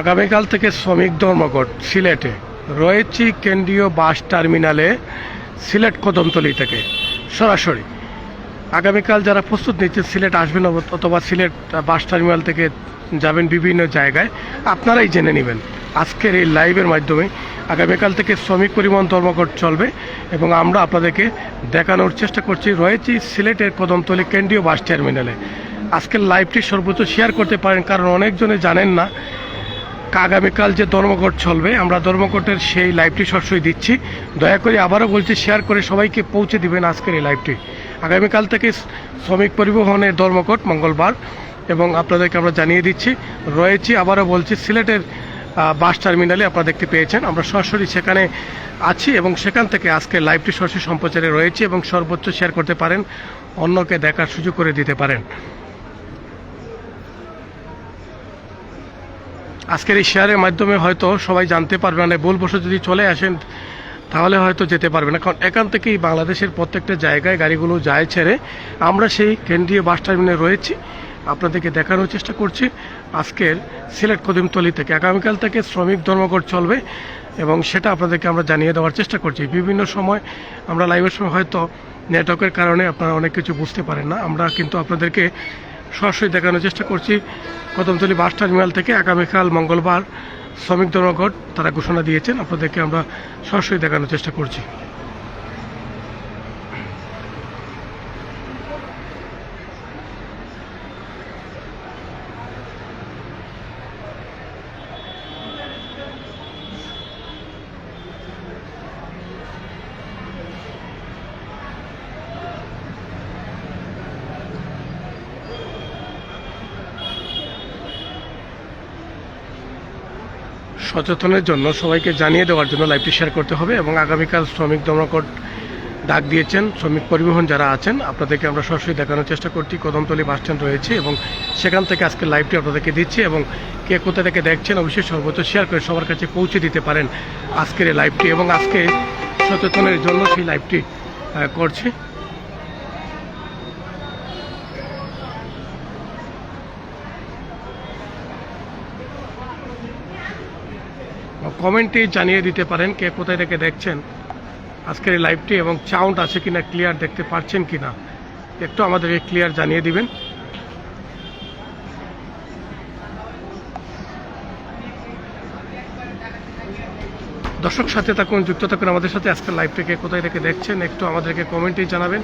আগামীকাল থেকে শ্রমিক ধর্মঘট, সিলেটে। রয়েছি কেন্দ্রীয় বাস টার্মিনালে, সিলেট কদমতলি থেকে। সরাসরি। আগামীকাল যারা প্রস্তুত নিচ্ছে, সিলেট আসবেন অথবা সিলেট বাস টার্মিনাল থেকে যাবেন বিভিন্ন জায়গায়, আপনারাই জেনে নেবেন। আজকের এই লাইভের মাধ্যমে আগামীকাল থেকে শ্রমিক পরিবহন ধর্মঘট চলবে এবং আমরা আপনাদেরকে দেখানোর চেষ্টা করছি। রয়েছি সিলেটের কদমতলি কেন্দ্রীয় বাস টার্মিনালে। আজকের লাইভটি সর্বোচ্চ শেয়ার করতে পারেন, কারণ অনেকজনে জানেন না আগামীকাল যে ধর্মঘট চলবে, আমরা ধর্মঘটের সেই লাইভটি সরাসরি দিচ্ছি। দয়া করে আবারও বলছি শেয়ার করে সবাইকে পৌঁছে দিবেন আজকের এই লাইভটি আগামীকাল থেকে শ্রমিক পরিবহনের ধর্মঘট মঙ্গলবার এবং আপনাদেরকে আমরা জানিয়ে দিচ্ছি। রয়েছি, আবারও বলছি, সিলেটের বাস টার্মিনালে আপনারা দেখতে পেয়েছেন। আমরা সরাসরি সেখানে আছি এবং সেখান থেকে আজকে লাইভটি সরাসরি সম্প্রচারে রয়েছে এবং সর্বোচ্চ শেয়ার করতে পারেন, অন্যকে দেখার সুযোগ করে দিতে পারেন। আজকের এই শেয়ারের মাধ্যমে হয়তো সবাই জানতে পারবে না, ভুলবশত যদি চলে আসেন, তাহলে হয়তো যেতে পারবে না। কারণ এখান থেকেই বাংলাদেশের প্রত্যেকটা জায়গায় গাড়িগুলো যায় ছেড়ে আমরা সেই কেন্দ্রীয় বাস টার্মিনালে রয়েছি। আপনাদেরকে দেখানোর চেষ্টা করছি আজকের সিলেট কদিমতলি থেকে। আগামীকাল থেকে শ্রমিক ধর্মঘট চলবে এবং সেটা আপনাদেরকে আমরা জানিয়ে দেওয়ার চেষ্টা করছি। বিভিন্ন সময় আমরা লাইভের সময় হয়তো নেটওয়ার্কের কারণে আপনারা অনেক কিছু বুঝতে পারেন না। আমরা কিন্তু আপনাদেরকে সরাসরি দেখানোর চেষ্টা করছি। কদমতলী বাস টার্মিনাল থেকে আগামীকাল মঙ্গলবার শ্রমিক ধর্মঘট তারা ঘোষণা দিয়েছেন। আপনাদেরকে আমরা সরাসরি দেখানোর চেষ্টা করছি। সচেতনের জন্য সবাইকে জানিয়ে দেওয়ার জন্য লাইভটি শেয়ার করতে হবে এবং আগামীকাল শ্রমিক ধর্মঘট ডাক দিয়েছেন। শ্রমিক পরিবহন যারা আছেন, আপনাদেরকে আমরা সরাসরি দেখানোর চেষ্টা করছি। কদমতলী বাস স্ট্যান্ড রয়েছে এবং সেখান থেকে আজকে লাইভটি আপনাদেরকে দিচ্ছি এবং কে কোথা থেকে দেখছেন অবশ্যই সর্বোচ্চ শেয়ার করে সবার কাছে পৌঁছে দিতে পারেন আজকের এই লাইভটি এবং আজকে সচেতনের জন্য সেই লাইভটি করছি। কমেন্টে জানিয়ে দিতে পারেন কে কোথায় থেকে দেখছেন আজকের এই লাইভটি এবং সাউন্ড আছে কিনা ক্লিয়ার দেখতে পাচ্ছেন কিনা। একটু আমাদেরকে ক্লিয়ার জানিয়ে দিবেন। দর্শক সাথে থাকুন, যুক্ত থাকুন আমাদের সাথে। আজকের লাইভটিকে কোথায় থেকে দেখছেন একটু আমাদেরকে কমেন্টেই জানাবেন।